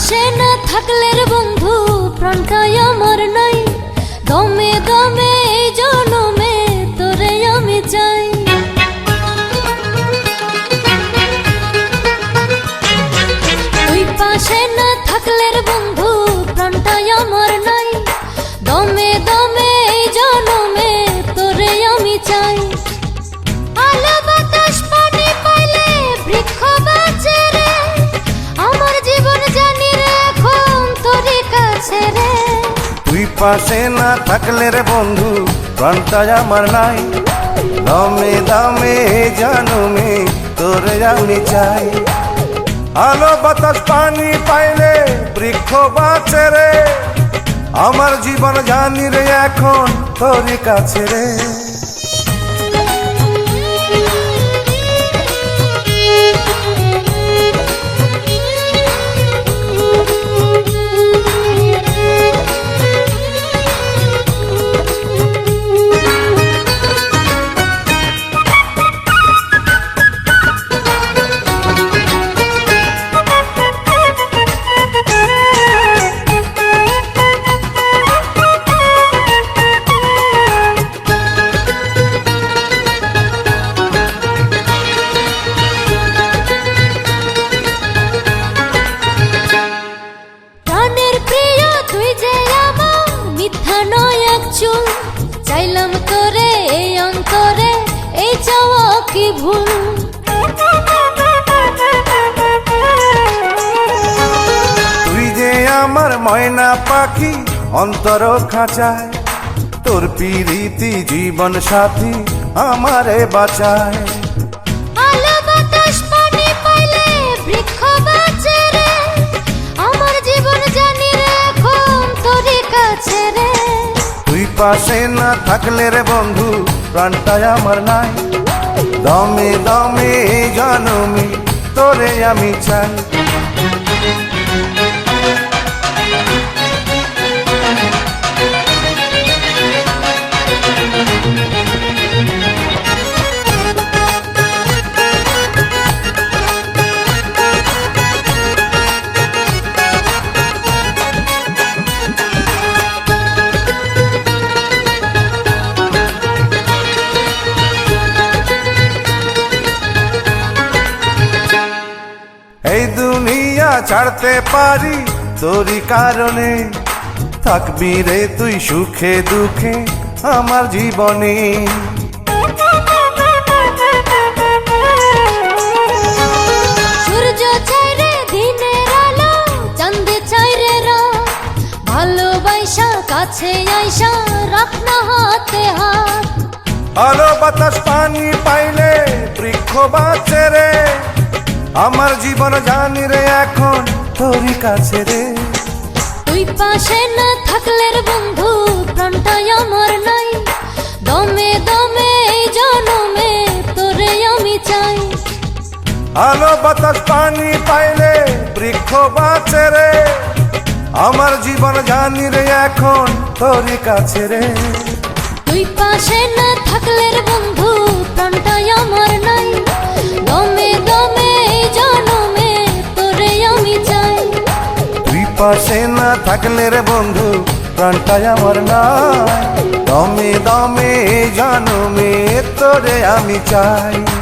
পাশে না থাকলে বন্ধু প্রাণ কায় আমার না পাশে না থাকলে রে বন্ধু প্রাণটাই আমার নাই। দমে দমে জানুমে, তোরে আমি চাই। আলো বাতাস, পানি পাইলে বৃক্ষ বাঁচে রে। আমার জীবন জানি রে এখন তোর কাছে রে। ভুল। তুই যে আমার ময়না পাখি অন্তর খাঁচায় তোর পিরিতি জীবন সাথী আমারে বাঁচায়। পাশে না থাকলে রে বন্ধু প্রাণটাই আমার নাই। দমে দমে জনমে তোরে আমি চাই। ছাড়তে পারি তোরই কারণে। থাকবি রে তুই সুখে দুঃখে আমার জীবনে। সূর্য চাই রে দিনের আলো চাঁদে চাই রে ভালোবাসা কাছে আইসা রাখ না হাতে হাত। আলো বাতাস পানি পাইলে বৃক্ষ বাঁচে রে। আমার জীবন জানি রে এখন তোরই কাছে রে। তুই পাশে না থাকলে রে বন্ধু প্রাণটাই আমার নাই। দমে দমে এই জনমে তোরে আমি চাই। আলো বাতাস পানি পাইলে বৃক্ষ বাঁচে রে। আমার জীবন জানি রে এখন তোরই কাছে রে। তুই পাশে না থাকলে রে বন্ধু প্রাণটাই আমার নাই। দমে পাশে না থাকলে রে বন্ধু প্রাণটাই আমার না। দমে দমে জানো মে, তোরে আমি চাই।